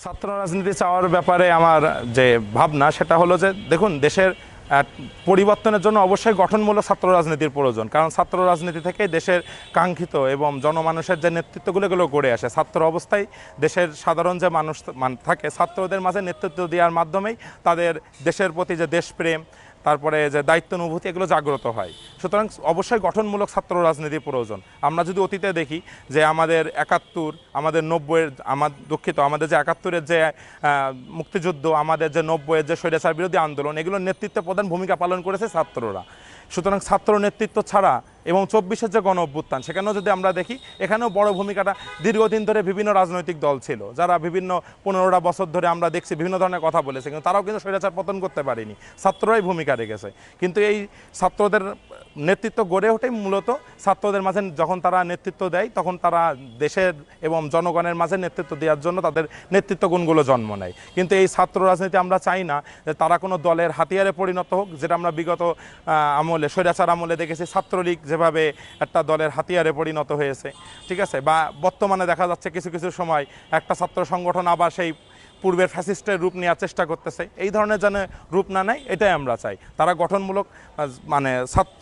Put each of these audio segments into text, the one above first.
ছাত্র রাজনীতি চাওয়ার ব্যাপারে আমার যে ভাবনা, সেটা হলো যে, দেখুন, দেশের পরিবর্তনের জন্য অবশ্যই গঠনমূলক ছাত্র রাজনীতির প্রয়োজন। কারণ ছাত্র রাজনীতি থেকে দেশের কাঙ্ক্ষিত এবং জনমানুষের যে নেতৃত্বগুলো এগুলো গড়ে আসে। ছাত্র অবস্থায় দেশের সাধারণ যে মানুষ থাকে, ছাত্রদের মাঝে নেতৃত্ব দেওয়ার মাধ্যমেই তাদের দেশের প্রতি যে দেশপ্রেম তারপরে যে দায়িত্ব অনুভূতি, এগুলো জাগ্রত হয়। সুতরাং অবশ্যই গঠনমূলক ছাত্র রাজনীতি প্রয়োজন। আমরা যদি অতীতে দেখি যে আমাদের একাত্তর, আমাদের নব্বইয়ের, আমার দুঃখিত, আমাদের যে একাত্তরের যে মুক্তিযুদ্ধ, আমাদের যে নব্বইয়ের যে স্বৈরাচার বিরোধী আন্দোলন, এগুলোর নেতৃত্বে প্রধান ভূমিকা পালন করেছে ছাত্ররা। সুতরাং ছাত্র নেতৃত্ব ছাড়া এবং চব্বিশের যে গণ অভ্যুত্থান, সেখানেও যদি আমরা দেখি, এখানেও বড় ভূমিকাটা দীর্ঘদিন ধরে বিভিন্ন রাজনৈতিক দল ছিল। যারা বিভিন্ন পনেরোটা বছর ধরে আমরা দেখছি, বিভিন্ন ধরনের কথা বলেছে, কিন্তু তারাও কিন্তু স্বৈরাচার পতন করতে পারেনি। ছাত্ররাই ভূমিকা রেখেছে। কিন্তু এই ছাত্রদের নেতৃত্ব গড়ে ওঠেই মূলত ছাত্রদের মাঝে যখন তারা নেতৃত্ব দেয়, তখন তারা দেশের এবং জনগণের মাঝে নেতৃত্ব দেওয়ার জন্য তাদের নেতৃত্ব গুণগুলো জন্ম নেয়। কিন্তু এই ছাত্র রাজনীতি আমরা চাই না যে তারা কোনো দলের হাতিয়ারে পরিণত হোক, যেটা আমরা বিগত আমলে, স্বৈরাচার আমলে দেখেছি, ছাত্রলীগ যেভাবে একটা দলের হাতিয়ারে পরিণত হয়েছে, ঠিক আছে? বা বর্তমানে দেখা যাচ্ছে কিছু কিছু সময় একটা ছাত্র সংগঠন আবার সেই পূর্বের ফ্যাসিস্টের রূপ নেওয়ার চেষ্টা করতেছে। এই ধরনের যেন রূপ না নেয়, এটাই আমরা চাই। তারা গঠনমূলক মানে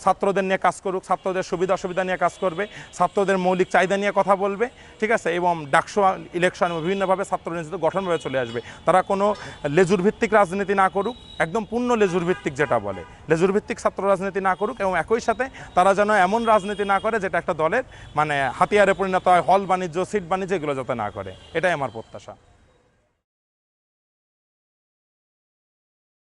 ছাত্রদের নিয়ে কাজ করুক, ছাত্রদের সুবিধা অসুবিধা নিয়ে কাজ করবে, ছাত্রদের মৌলিক চাহিদা নিয়ে কথা বলবে, ঠিক আছে? এবং ডাকসু ইলেকশন বিভিন্নভাবে ছাত্র নির্যাতিত গঠনভাবে চলে আসবে। তারা কোনো লেজুর ভিত্তিক রাজনীতি না করুক, একদম পূর্ণ লেজুর ভিত্তিক যেটা বলে। লেজুর ভিত্তিক ছাত্র রাজনীতি না করুক এবং একই সাথে তারা যেন এমন রাজনীতি না করে যেটা একটা দলের মানে হাতিয়ারে পরিণত হয়, হল বাণিজ্য, সিট বাণিজ্য, এগুলো যাতে না করে। এটাই আমার প্রত্যাশা।